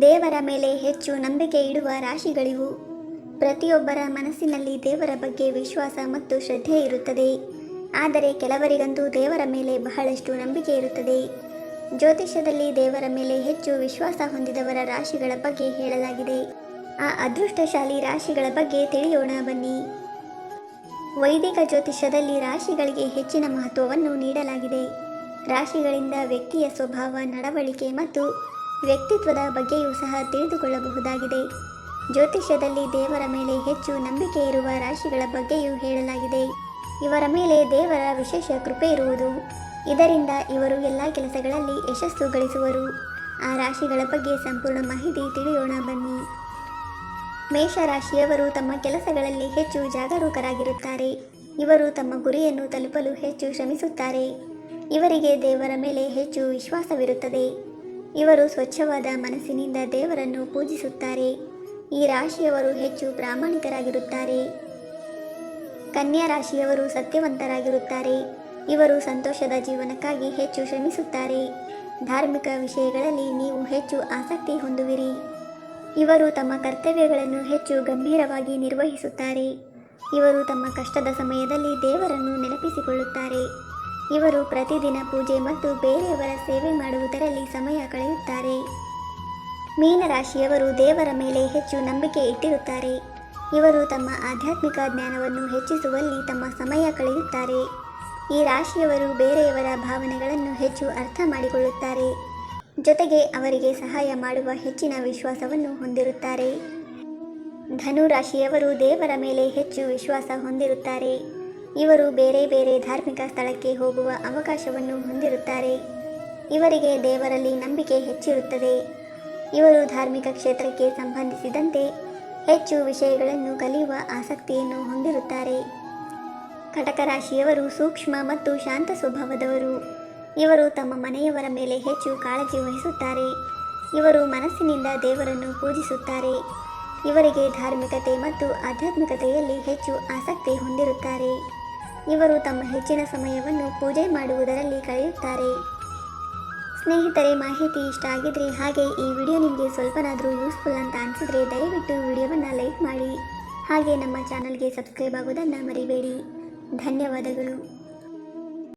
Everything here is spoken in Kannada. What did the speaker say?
ದೇವರ ಮೇಲೆ ಹೆಚ್ಚು ನಂಬಿಕೆ ಇಡುವ ರಾಶಿಗಳಿವು. ಪ್ರತಿಯೊಬ್ಬರ ಮನಸ್ಸಿನಲ್ಲಿ ದೇವರ ಬಗ್ಗೆ ವಿಶ್ವಾಸ ಮತ್ತು ಶ್ರದ್ಧೆ ಇರುತ್ತದೆ. ಆದರೆ ಕೆಲವರಿಗಂತೂ ದೇವರ ಮೇಲೆ ಬಹಳಷ್ಟು ನಂಬಿಕೆ ಇರುತ್ತದೆ. ಜ್ಯೋತಿಷ್ಯದಲ್ಲಿ ದೇವರ ಮೇಲೆ ಹೆಚ್ಚು ವಿಶ್ವಾಸ ಹೊಂದಿದವರ ರಾಶಿಗಳ ಬಗ್ಗೆ ಹೇಳಲಾಗಿದೆ. ಆ ಅದೃಷ್ಟಶಾಲಿ ರಾಶಿಗಳ ಬಗ್ಗೆ ತಿಳಿಯೋಣ ಬನ್ನಿ. ವೈದಿಕ ಜ್ಯೋತಿಷ್ಯದಲ್ಲಿ ರಾಶಿಗಳಿಗೆ ಹೆಚ್ಚಿನ ಮಹತ್ವವನ್ನು ನೀಡಲಾಗಿದೆ. ರಾಶಿಗಳಿಂದ ವ್ಯಕ್ತಿಯ ಸ್ವಭಾವ, ನಡವಳಿಕೆ ಮತ್ತು ವ್ಯಕ್ತಿತ್ವದ ಬಗ್ಗೆಯೂ ಸಹ ತಿಳಿದುಕೊಳ್ಳಬಹುದಾಗಿದೆ. ಜ್ಯೋತಿಷ್ಯದಲ್ಲಿ ದೇವರ ಮೇಲೆ ಹೆಚ್ಚು ನಂಬಿಕೆ ಇರುವ ರಾಶಿಗಳ ಬಗ್ಗೆಯೂ ಹೇಳಲಾಗಿದೆ. ಇವರ ಮೇಲೆ ದೇವರ ವಿಶೇಷ ಕೃಪೆ ಇರುವುದು. ಇದರಿಂದ ಇವರು ಎಲ್ಲ ಕೆಲಸಗಳಲ್ಲಿ ಯಶಸ್ಸು ಗಳಿಸುವರು. ಆ ರಾಶಿಗಳ ಬಗ್ಗೆ ಸಂಪೂರ್ಣ ಮಾಹಿತಿ ತಿಳಿಯೋಣ ಬನ್ನಿ. ಮೇಷರಾಶಿಯವರು ತಮ್ಮ ಕೆಲಸಗಳಲ್ಲಿ ಹೆಚ್ಚು ಜಾಗರೂಕರಾಗಿರುತ್ತಾರೆ. ಇವರು ತಮ್ಮ ಗುರಿಯನ್ನು ತಲುಪಲು ಹೆಚ್ಚು ಶ್ರಮಿಸುತ್ತಾರೆ. ಇವರಿಗೆ ದೇವರ ಮೇಲೆ ಹೆಚ್ಚು ವಿಶ್ವಾಸವಿರುತ್ತದೆ. ಇವರು ಸ್ವಚ್ಛವಾದ ಮನಸ್ಸಿನಿಂದ ದೇವರನ್ನು ಪೂಜಿಸುತ್ತಾರೆ. ಈ ರಾಶಿಯವರು ಹೆಚ್ಚು ಪ್ರಾಮಾಣಿಕರಾಗಿರುತ್ತಾರೆ ಕನ್ಯಾ ರಾಶಿಯವರು ಸತ್ಯವಂತರಾಗಿರುತ್ತಾರೆ. ಇವರು ಸಂತೋಷದ ಜೀವನಕ್ಕಾಗಿ ಹೆಚ್ಚು ಶ್ರಮಿಸುತ್ತಾರೆ. ಧಾರ್ಮಿಕ ವಿಷಯಗಳಲ್ಲಿ ನೀವು ಹೆಚ್ಚು ಆಸಕ್ತಿ ಹೊಂದುವಿರಿ. ಇವರು ತಮ್ಮ ಕರ್ತವ್ಯಗಳನ್ನು ಹೆಚ್ಚು ಗಂಭೀರವಾಗಿ ನಿರ್ವಹಿಸುತ್ತಾರೆ. ಇವರು ತಮ್ಮ ಕಷ್ಟದ ಸಮಯದಲ್ಲಿ ದೇವರನ್ನು ನೆನಪಿಸಿಕೊಳ್ಳುತ್ತಾರೆ. ಇವರು ಪ್ರತಿದಿನ ಪೂಜೆ ಮತ್ತು ಬೇರೆಯವರ ಸೇವೆ ಮಾಡುವುದರಲ್ಲಿ ಸಮಯ ಕಳೆಯುತ್ತಾರೆ. ಮೀನರಾಶಿಯವರು ದೇವರ ಮೇಲೆ ಹೆಚ್ಚು ನಂಬಿಕೆ ಇಟ್ಟಿರುತ್ತಾರೆ. ಇವರು ತಮ್ಮ ಆಧ್ಯಾತ್ಮಿಕ ಜ್ಞಾನವನ್ನು ಹೆಚ್ಚಿಸುವಲ್ಲಿ ತಮ್ಮ ಸಮಯ ಕಳೆಯುತ್ತಾರೆ. ಈ ರಾಶಿಯವರು ಬೇರೆಯವರ ಭಾವನೆಗಳನ್ನು ಹೆಚ್ಚು ಅರ್ಥ ಮಾಡಿಕೊಳ್ಳುತ್ತಾರೆ. ಜೊತೆಗೆ ಅವರಿಗೆ ಸಹಾಯ ಮಾಡುವ ಹೆಚ್ಚಿನ ವಿಶ್ವಾಸವನ್ನು ಹೊಂದಿರುತ್ತಾರೆ. ಧನು ರಾಶಿಯವರು ದೇವರ ಮೇಲೆ ಹೆಚ್ಚು ವಿಶ್ವಾಸ ಹೊಂದಿರುತ್ತಾರೆ. ಇವರು ಬೇರೆ ಬೇರೆ ಧಾರ್ಮಿಕ ಸ್ಥಳಕ್ಕೆ ಹೋಗುವ ಅವಕಾಶವನ್ನು ಹೊಂದಿರುತ್ತಾರೆ. ಇವರಿಗೆ ದೇವರಲ್ಲಿ ನಂಬಿಕೆ ಹೆಚ್ಚಿರುತ್ತದೆ. ಇವರು ಧಾರ್ಮಿಕ ಕ್ಷೇತ್ರಕ್ಕೆ ಸಂಬಂಧಿಸಿದಂತೆ ಹೆಚ್ಚು ವಿಷಯಗಳನ್ನು ಕಲಿಯುವ ಆಸಕ್ತಿಯನ್ನು ಹೊಂದಿರುತ್ತಾರೆ. ಕಟಕ ರಾಶಿಯವರು ಸೂಕ್ಷ್ಮ ಮತ್ತು ಶಾಂತ ಸ್ವಭಾವದವರು. ಇವರು ತಮ್ಮ ಮನೆಯವರ ಮೇಲೆ ಹೆಚ್ಚು ಕಾಳಜಿ ವಹಿಸುತ್ತಾರೆ. ಇವರು ಮನಸ್ಸಿನಿಂದ ದೇವರನ್ನು ಪೂಜಿಸುತ್ತಾರೆ. ಇವರಿಗೆ ಧಾರ್ಮಿಕತೆ ಮತ್ತು ಆಧ್ಯಾತ್ಮಿಕತೆಯಲ್ಲಿ ಹೆಚ್ಚು ಆಸಕ್ತಿ ಹೊಂದಿರುತ್ತಾರೆ. ಇವರು ತಮ್ಮ ಹೆಚ್ಚಿನ ಸಮಯವನ್ನು ಪೂಜೆ ಮಾಡುವುದರಲ್ಲಿ ಕಳೆಯುತ್ತಾರೆ. ಸ್ನೇಹಿತರೆ, ಮಾಹಿತಿ ಇಷ್ಟ ಆಗಿದ್ರೆ ಹಾಗೆ ಈ ವಿಡಿಯೋ ನಿಮಗೆ ಸ್ವಲ್ಪನಾದರೂ ಯೂಸ್ಫುಲ್ ಅಂತ ಅನಿಸಿದ್ರೆ ದಯವಿಟ್ಟು ವಿಡಿಯೋವನ್ನು ಲೈಕ್ ಮಾಡಿ. ಹಾಗೆ ನಮ್ಮ ಚಾನಲ್ಗೆ ಸಬ್ಸ್ಕ್ರೈಬ್ ಆಗೋದನ್ನು ಮರಿಬೇಡಿ. ಧನ್ಯವಾದಗಳು.